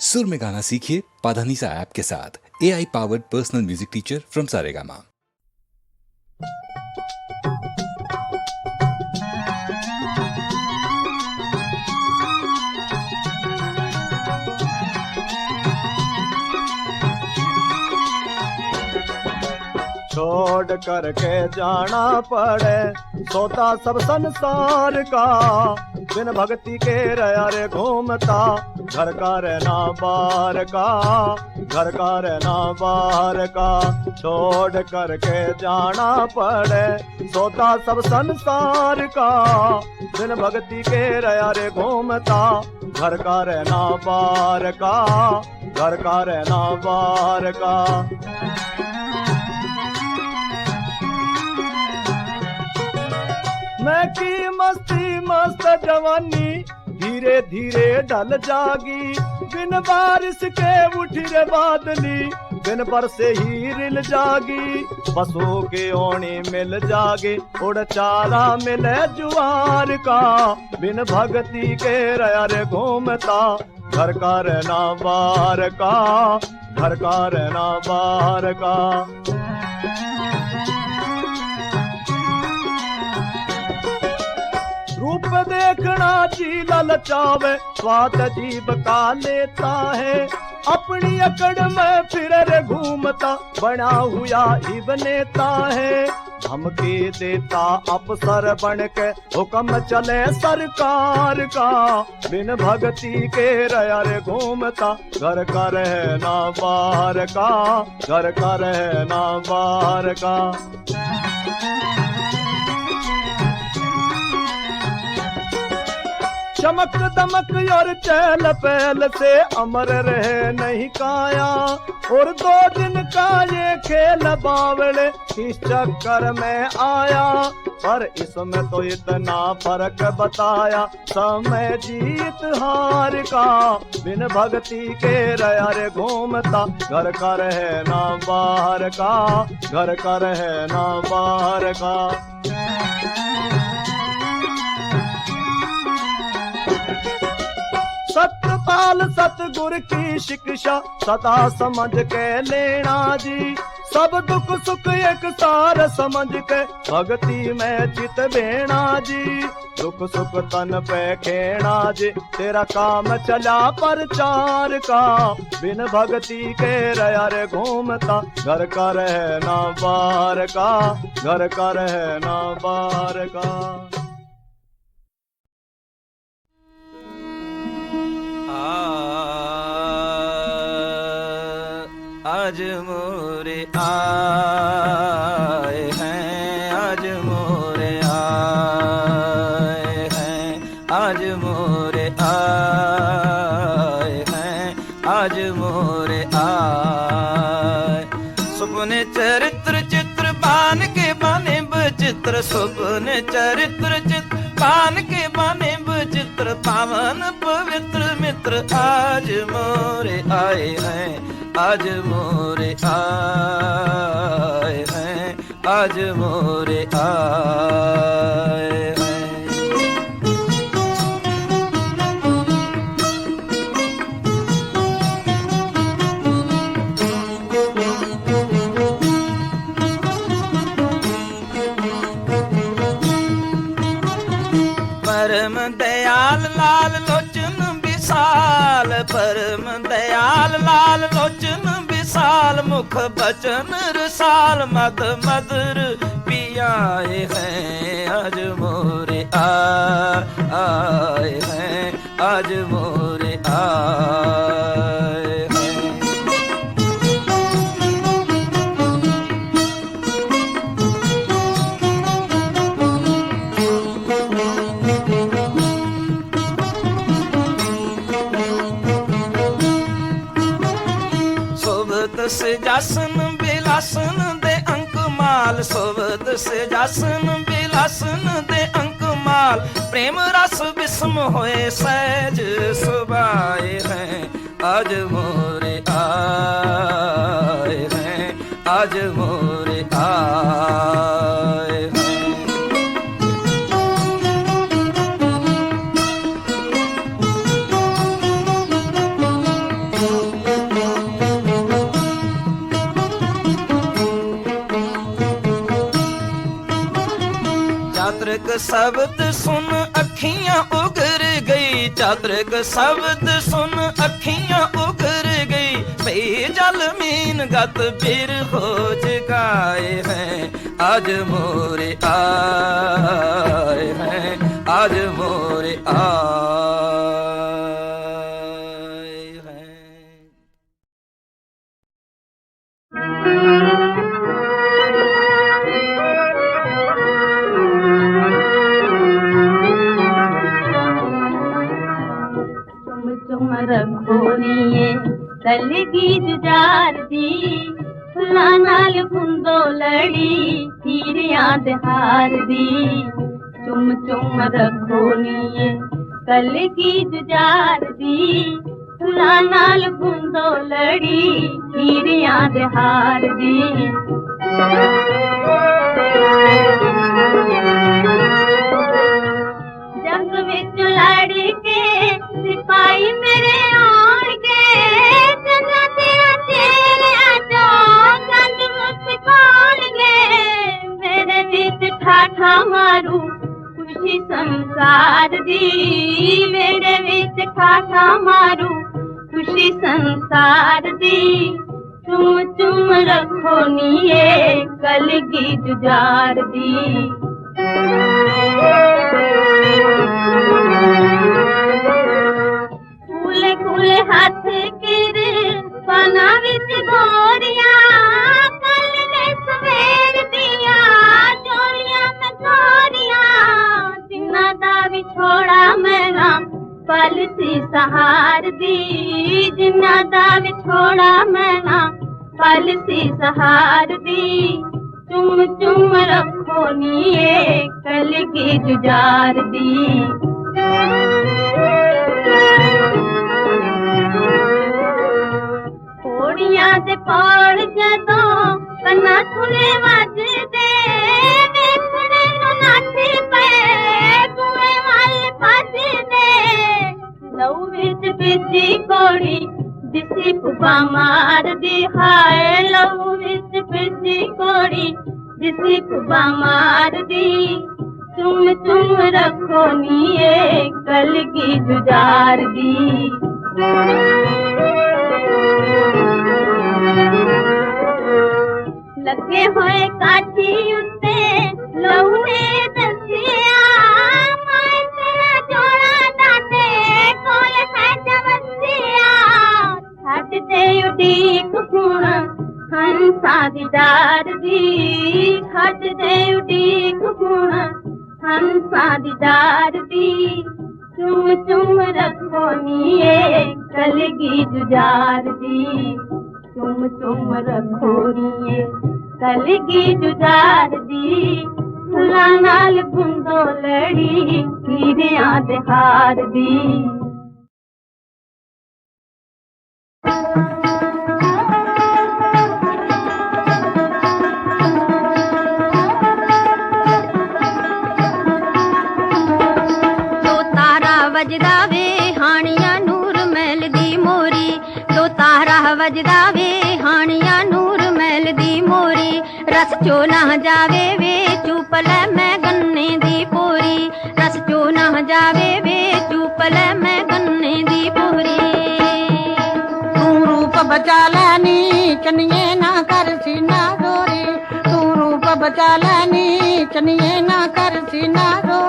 सुर में गाना सीखिए पाधानीसा ऐप के साथ। A I powered personal music teacher from Saregama छोड़ करके जाना पड़े, सोता सब संसार का, बिन भक्ति के रे घूमता। घर का रहना बार का घर का रहना बार का छोड़ करके जाना पड़े। सोता सब संसार का दिन भक्ति के रया रे घूमता। घर का रहना बार का घर का रहना बार का मैं की मस्ती मस्त जवानी धीरे धीरे ढल जागी। बिन बारिश के उठी रे बादली, बिन बरसे ही रिल जागी। बसों के ओणी मिल जागे, उड़ चारा मिले जुआर का। बिन भक्ति के रे घूमता, घर का रहना बार का, घर का रहना बार का। रूप देखना जी ललचावे स्वाद जीव का लेता है। अपनी अकड़ में फिर घूमता। बना हुआ ही बनेता है। धमकी देता अफसर बन के हुक्म चले सरकार का। बिन भक्ति के रे घूमता। घर का रहना बाहर का। घर का रहना बाहर का। चमक दमक और चहल पहल से अमर रहे नहीं काया। और दो दिन का ये खेल बावड़े इस चक्कर में आया। पर इसमें तो इतना फ़र्क बताया, समय जीत हार का। बिन भक्ति के रे घूमता, घर का रहना बाहर का, घर का रहना बाहर का। सतपाल सतगुर की शिक्षा सदा समझ के लेना जी। सब दुख सुख एक सार समझ के भक्ति में चित बेना जी। दुख सुख तन पे खेना जी, तेरा काम चला प्रचार का। बिन भक्ति के रे घूमता, घर का रहना बाहर का, घर का रहना बाहर का। आज मोरे आए हैं, आज मोरे आए हैं, आज मोरे आए हैं, आज मोरे आए। सुपने चरित्र चित्र बान के बने बचित्र सुपने चरित्र चित्र बान के बने बचित्र पावन पवित्र मित्र आज मोरे आए हैं। आज मोरे आए हैं आज मोरे आए हैं परम दयाल लाल ਦਿਆਲ ਪਰਮ ਦਿਆਲ ਲਾਲ ਲੋਚਨ ਵਿਸਾਲ, ਮੁਖ ਬਚਨ ਰਸਾਲ, ਮਦ ਮਦਰ ਪਿਆਏ ਹੈ, ਅਜ ਮੋਰੇ ਆ ਆਏ ਹੈ, ਅਜ ਮੋਰੇ ਆ सोबत से जासन बिलासन दे अंक माल सोबत से जासन बिलासन दे अंक माल प्रेम रस विस्म होए सहज सुबाए हैं आज मोरे आए हैं ਸ਼ਬਦ ਸੁਣ ਅੱਖੀਆਂ ਉਗਰ ਗਈ, ਚਾਤਰਿਕ ਸ਼ਬਦ ਸੁਣ ਅੱਖੀਆਂ ਉਗਰ ਗਈ। ਪਈ ਜਲ ਮੀਨ ਗਤ ਫਿਰ ਹੋ ਜਗਾਏ ਹੈ ਅੱਜ ਮੋਰੇ ਆਏ ਹੈ ਅੱਜ ਮੋਰੇ ਆਏ ಮಲ್ಲಿಗಿ ಜುಜಾರ್ದಿ ನಾನಾಲ್ ಕುಂದೋಲಡಿ ಹೀರಿಯಾಂದ ಹಾರದಿ ಚುಮ್ ಚುಮ್ ರಖೋ ನೀಯೆ ಕಲ್ಲಿಗಿ ಜುಜಾರ್ದಿ ನಾನಾಲ್ ಕುಂದೋಲಡಿ ಹೀರಿಯಾಂದ ಹಾರದಿ दी मेरे बिच खाठा मारू, खुशी संसार दी। तुम चुम रखो नी कल की जुजार दी। डाल से सहार दी चुम चुम रखो निये कल की जुजार दी। कोड़िया से पौड़ जदो कना सुने वज दे। देखने नु पे कुए वाल दे। विच बिज़ी कोड़ी दिसी पुपा मार सोनिए कल की जुजार दी। दीदार दी चुम चुम रखो नीए कलगी जुजार दी चुम चुम रखो नीए कलगी जुजार दी फुला नाल बुंदो लड़ी कीड़िया दे हार दी ਵੱਜਦਾ ਵੇ ਹਾਣੀਆਂ ਨੂਰ ਮਹਿਲ ਦੀ ਮੋਰੀ ਦੋ ਤਾਰਾ ਵੱਜਦਾ ਵੇ ਹਾਣੀਆਂ ਨੂਰ ਮਹਿਲ ਦੀ ਮੋਰੀ ਰਸ ਚੋ ਨਾ ਜਾਵੇ ਵੇ ਚੁੱਪ ਲੈ ਮੈਂ ਗੰਨੇ ਦੀ ਪੋਰੀ ਰਸ ਚੋ ਨਾ ਜਾਵੇ ਵੇ ਚੁੱਪ ਲੈ ਮੈਂ ਗੰਨੇ ਦੀ ਪੋਰੀ ਤੂੰ ਰੂਪ ਬਚਾ ਲੈਨੀ ਚਨੀਏ ਨਾ ਕਰ ਸੀਨਾ ਰੋਰੀ ਤੂੰ ਰੂਪ ਬਚਾ ਲੈਨੀ ਚਨੀਏ ਨਾ ਕਰ ਸੀਨਾ ਰੋਰੀ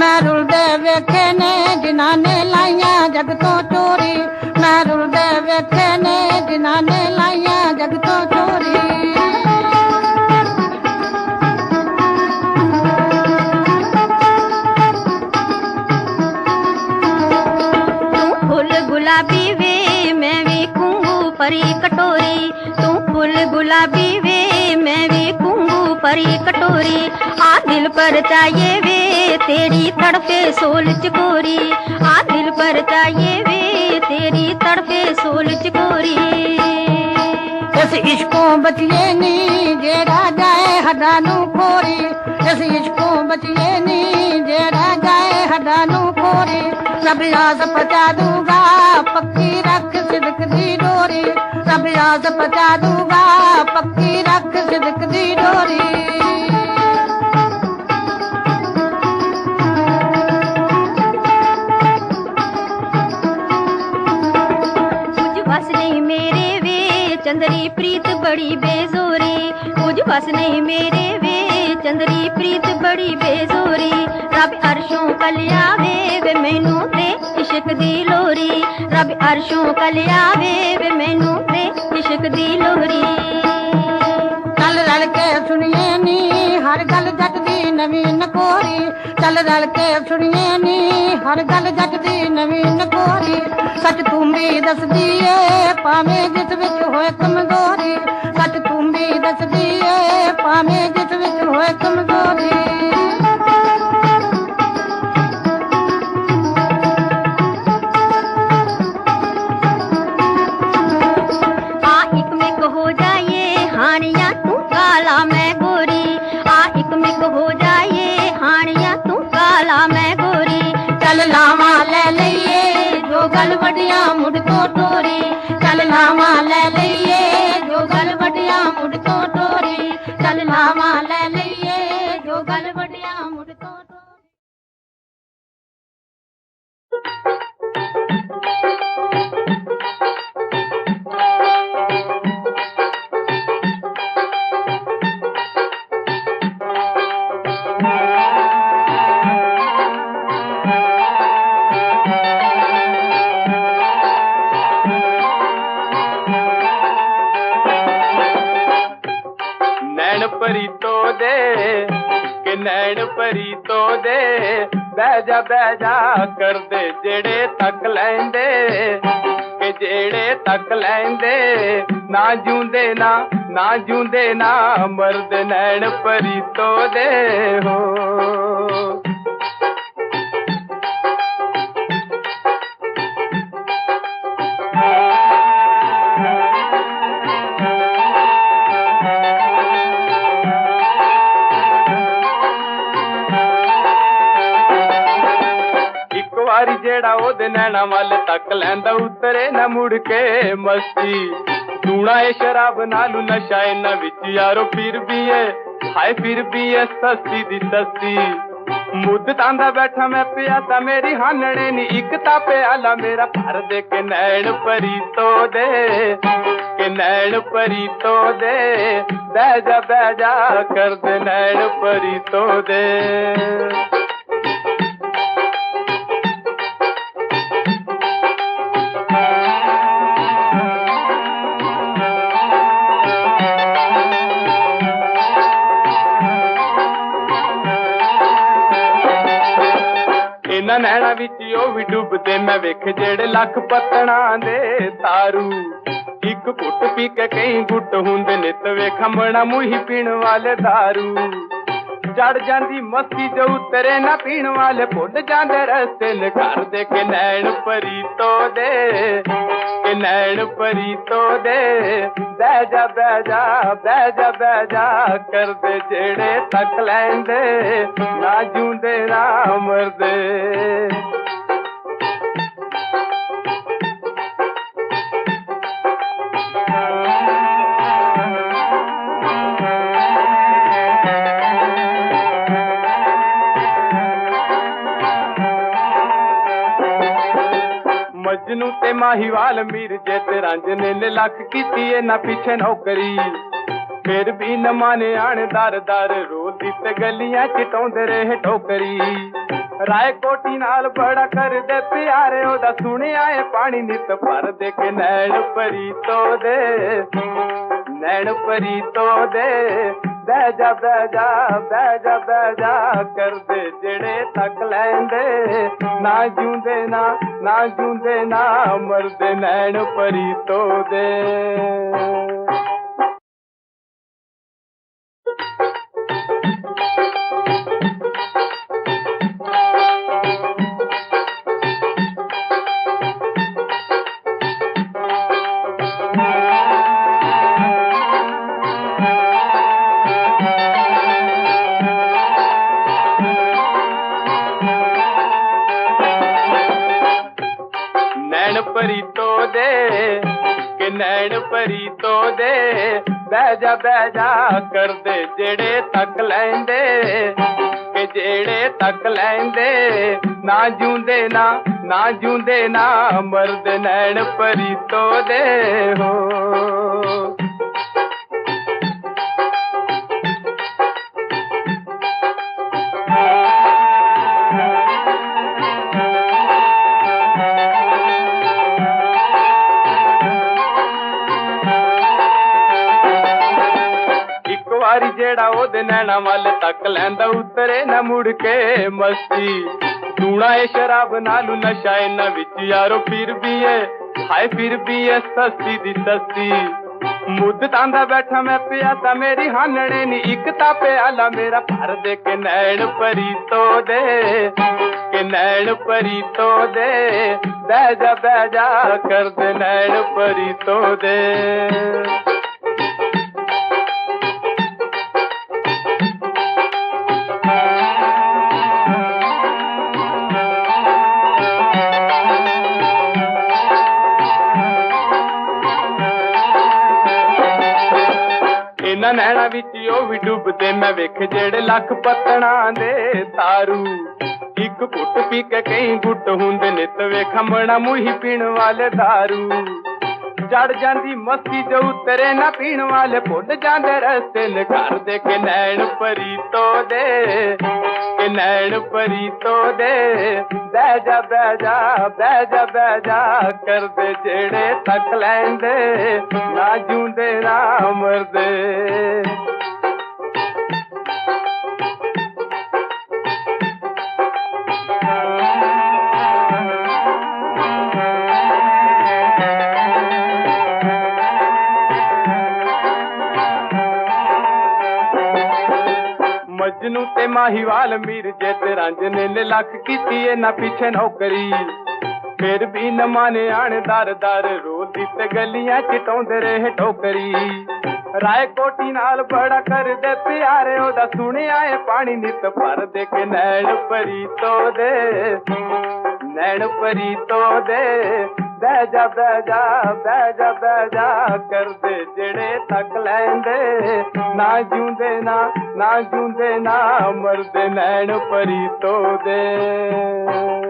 ਮੈਂ ਰੁਲਦੇ ਵੇਖੇ ਨੇ ਜਿਨ੍ਹਾਂ ਨੇ ਲਾਈਆਂ ਜਗ ਤੋਂ ਚੋਰੀ ਮੈਂ ਰੁਲਦੇ ਵੇਖੇ ਨੇ ਜਿਨ੍ਹਾਂ ਨੇ ਲਾਈਆਂ ਜਗ ਤੋਂ ਚੋਰੀ ਤੂੰ ਫੁੱਲ ਗੁਲਾਬੀ ਵੇ ਮੈਂ ਵੀ ਕੁੰਗੂ ਪਰੀ ਕਟੋਰੀ ਤੂੰ ਫੁੱਲ ਗੁਲਾਬੀ ਵੇ ਮੈਂ ਵੀ ਕੁੰਗੂ दिल पर चाहिए वे तेरी तड़पे सोल चकोरी। आ दिल पर चाहिए वे तेरी तड़पे सोल चकोरी। इस इश्को बचिए नी जेरा जाए हदानू खोरी। इस इश्को बचिए नी जेरा जाए हदानू खोरी। सब लाज पचा दूँगा, पक्की रख सिदक दी डोरी। सब लाज पचा दूँगा ਬੜੀ ਬੇਜ਼ੋਰੀ, ਕੁਝ ਵਸ ਨਹੀਂ ਮੇਰੇ ਵੇ ਚੰਦਰੀ ਪ੍ਰੀਤ ਬੜੀ ਬੇਜ਼ੋਰੀ, ਰੱਬ ਅਰਸ਼ੋਂ ਕਲਿਆ ਵੇ ਵੇ ਮੈਨੂੰ ਤੇ ਇਸ਼ਕ ਦੀ ਲੋਰੀ ਰੱਬ ਅਰਸ਼ੋਂ ਕਲਿਆ ਵੇ ਵੇ ਮੈਨੂੰ ਤੇ ਇਸ਼ਕ ਦੀ ਲੋਰੀ ਚੱਲ ਰਲ ਕੇ ਸੁਣੀਏ ਨੀ, ਹਰ ਗੱਲ ਜੱਟ ਦੀ ਨਵੀਨ ਕੋਰੀ ਚੱਲ ਰਲ ਕੇ ਸੁਣੀਏ ਨੀ, ਹਰ ਗੱਲ ਜੱਟ ਦੀ ਨਵੀਨ ਕੋਰੀ ਸੱਚ ਤੂੰ ਵੀ ਦੱਸਦੀ ਏ, ਭਾਵੇਂ ਜਿਸ ਵਿੱਚ ਹੋਏ ਕਮਜ਼ੋਰੀ। नहीं दसदी है पामे जिस विच होए कमज़ोरी आ एक में कहो जाइए, हानिया तू काला मैं चलना वाले ਬਹਿ ਜਾ ਬਹਿ ਜਾ ਕਰਦੇ ਜਿਹੜੇ ਤੱਕ ਲੈਂਦੇ ਕਿ ਜਿਹੜੇ ਤੱਕ ਲੈਂਦੇ ਨਾ ਜੂੰਦੇ ਨਾ ਨਾ ਜੂੰਦੇ ਨਾ ਮਰਦ ਨੈਣ ਪਰੀ ਤੋ ਦੇ ਹੋ ਜਿਹੜਾ ਉਹਦੇ ਨੈਣਾ ਵੱਲ ਤੱਕ ਲੈਂਦਾ ਉਤਰੇ ਨਾ ਮੁੜ ਕੇ ਮਸਤੀ ਦੂਣਾ ਏ ਸ਼ਰਾਬ ਨਾਲੂ ਨਸ਼ਾ ਇਹਨਾਂ ਵਿੱਚ ਯਾਰੋ ਫਿਰ ਵੀ ਏ ਹਾਏ ਫਿਰ ਵੀ ਏ ਸਸਤੀ ਦੀ ਸਸਤੀ ਮੁੱਦਤਾਂ ਦਾ ਬੈਠਾ ਮੈਂ ਪਿਆ ਤਾਂ ਮੇਰੀ ਹਾਨਣੇ ਨੀ ਇੱਕ ਤਾਂ ਪਿਆਲਾ ਮੇਰਾ ਭਰ ਦੇ ਕੇ ਨੈਣ ਪਰੀ ਤੋ ਦੇ ਕਿ ਨੈਣ ਪਰੀ ਤੋ ਦੇ ਬਹਿ ਜਾ ਬਹਿ ਜਾ ਕਰ ਦੇ ਨੈਣ ਪਰੀ ਤੋ ਦੇ ਇਹਨਾਂ ਨੈਣਾ ਵਿੱਚ ਉਹ ਵੀ ਡੁੱਬਦੇ ਮੈਂ ਵੇਖ ਜਿਹੜੇ ਲੱਖ ਪਤਣਾ ਦੇ ਤਾਰੂ ਇੱਕ ਘੁੱਟ ਪੀ ਕੇ ਕਈ ਗੁੱਟ ਹੁੰਦੇ ਨਿਤ ਵੇਖਾਂ ਮਣਾ ਮੂੰਹੀ ਪੀਣ ਵਾਲੇ दारू ਚੜ ਜਾਂਦੀ ਮਸਤੀ ਜੋ ਉਤਰੇ ਨਾ ਪੀਣ ਵਾਲੇ ਭੁੱਲ ਜਾਂਦੇ ਰਸਤੇ ਨ ਘਰ ਦੇ ਕੇ ਨੈਣ ਪਰੀ ਤੋ ਦੇ ਕਿ ਨੈਣ ਪਰੀ ਤੋ ਦੇ ਬਹਿ ਜਾ ਬਹਿ ਜਾ ਬਹਿ ਜਾ ਬਹਿ ਜਾ ਕਰਦੇ ਜਿਹੜੇ ਤੱਕ ਲੈਂਦੇ ਨਾ ਜੂੰਦੇ ਨਾ ਮਰਦੇ ਤੇ ਮਾਹੀਵਾਲ ਮਿਰਜੇ ਤੇ ਰਾਂਝਨੇ ਨੇ ਲੱਖ ਕੀਤੀ ਏ ਨਾ ਪਿੱਛੇ ਨੌਕਰੀ ਫਿਰ ਵੀ ਨ ਮਾਨੇ ਆਣ ਦਰ ਦਰ ਰੋਦੀ ਤੇ ਗਲੀਆਂ ਚਟਾਉਂਦੇ ਰਹੇ ਟੋਕਰੀ ਰਾਏ ਕੋਟੀ ਨਾਲ ਬੜਾ ਕਰਦੇ ਪਿਆਰੇ ਉਹਦਾ ਸੁਣਿਆ ਏ ਪਾਣੀ ਨਿਤ ਭਰ ਦੇ ਕੇ ਨੈਣ ਪਰੀ ਤੋ ਦੇ ਨੈਣ ਪਰੀ ਤੋ ਦੇ ਬਹਿ ਜਾ ਬਹਿ ਜਾ ਬਹਿ ਜਾ ਬਹਿ ਜਾ ਕਰਦੇ ਜਿਹੜੇ ਤੱਕ ਲੈਂਦੇ ਨਾ ਜੂੰਦੇ ਨਾ ਨਾ ਜੂੰਦੇ ਨਾ ਮਰਦੇ ਨੈਣ ਪਰੀ ਤੋ परी तो दे, कि नैन परी तो दे। बैजा बैजा कर दे, जेड़े तक लेंदे। कि जेड़े तक लैंदे, ना जूंदे ना ना जूंदे ना, मर्द नैन परी तो दे। हो। ਵਾਰੀ ਜਿਹੜਾ ਉਹਦੇ ਨੈਣਾ ਵੱਲ ਤੱਕ ਲੈਂਦਾ ਉਤਰੇ ਨਾ ਮੁੜ ਕੇ ਮਸਤੀ ਦੂਣਾ ਏ ਸ਼ਰਾਬ ਨਾਲੂ ਨਸ਼ਾ ਇਹਨਾਂ ਵਿੱਚ ਯਾਰੋ ਫਿਰ ਵੀ ਏ ਹਾਏ ਫਿਰ ਵੀ ਏ ਸਸਤੀ ਦੀ ਸਸਤੀ ਮੁੱਦ ਤਾਂਦਾ ਬੈਠਾ ਮੈਂ ਪਿਆ ਤਾਂ ਮੇਰੀ ਹਾਨਣੇ ਨੀ ਇੱਕ ਤਾਂ ਪਿਆਲਾ ਮੇਰਾ ਭਰ ਦੇ ਕੇ ਨੈਣ ਪਰੀ ਤੋ ਦੇ ਕਿ ਨੈਣ ਪਰੀ ਤੋ ਦੇ ਬਹਿ ਜਾ ਬਹਿ ਜਾ ਕਰ ਦੇ ਨੈਣ ਪਰੀ ਤੋ ਦੇ ਵੀ ਡੁੱਬਦੇ ਮੈਂ ਵੇਖ ਜਿਹੜੇ ਲੱਖ ਪਤਣਾ ਦੇ ਤਾਰੂ ਇੱਕ ਘੁੱਟ ਪੀ ਕੇ ਕਈ ਗੁੱਟ ਹੁੰਦੇ ਨਿਤ ਵੇਖਾਂ ਮਣਾ ਮੂੰਹੀ ਪੀਣ ਵਾਲੇ दारू ਚੜ ਜਾਂਦੀ ਮਸਤੀ ਜੋ ਉਤਰੇ ਨਾ ਪੀਣ ਵਾਲੇ ਭੁੱਲ ਜਾਂਦੇ ਰਸਤੇ ਨ ਘਰ ਦੇ ਕੇ ਨੈਣ ਪਰੀ ਤੋ ਦੇ ਕਿ ਨੈਣ ਪਰੀ ਤੋ ਦੇ ਬਹਿ ਜਾ ਬਹਿ ਜਾ ਬਹਿ ਜਾ ਬਹਿ ਜਾ ਕਰਦੇ ਜਿਹੜੇ ਤੱਕ ਲੈਂਦੇ ਨਾ ਜੂੰਦੇ ਨਾ ਮਰਦੇ ਮਜਨੂ ਤੇ ਮਾਹੀਵਾਲ ਮਿਰਜੇ ਤੇ ਰਾਂਝਨੇ ਨੇ ਲੱਖ ਕੀਤੀ ਏ ਨਾ ਪਿੱਛੇ ਨੌਕਰੀ ਫਿਰ ਵੀ ਨ ਮਾਨੇ ਆਣ ਦਰ ਦਰ ਰੋਦੀ ਤੇ ਗਲੀਆਂ ਚਟਾਉਂਦੇ ਰਹੇ ਟੋਕਰੀ ਰਾਏ ਕੋਟੀ ਨਾਲ ਬੜਾ ਕਰਦੇ ਪਿਆਰੇ ਉਹਦਾ ਸੁਣਿਆ ਏ ਪਾਣੀ ਨਿਤ ਭਰ ਦੇ ਕੇ ਨੈਣ ਪਰੀ ਤੋ ਦੇ ਨੈਣ ਪਰੀ ਤੋ ਦੇ ਬਹਿ ਜਾ ਬਹਿ ਜਾ ਬਹਿ ਜਾ ਬਹਿ ਜਾ ਕਰਦੇ ਜਿਹੜੇ ਤੱਕ ਲੈਂਦੇ ਨਾ ਜੂੰਦੇ ਨਾ ਨਾ ਜੂੰਦੇ ਨਾ ਮਰਦੇ ਨੈਣ ਪਰੀ ਤੋ ਦੇ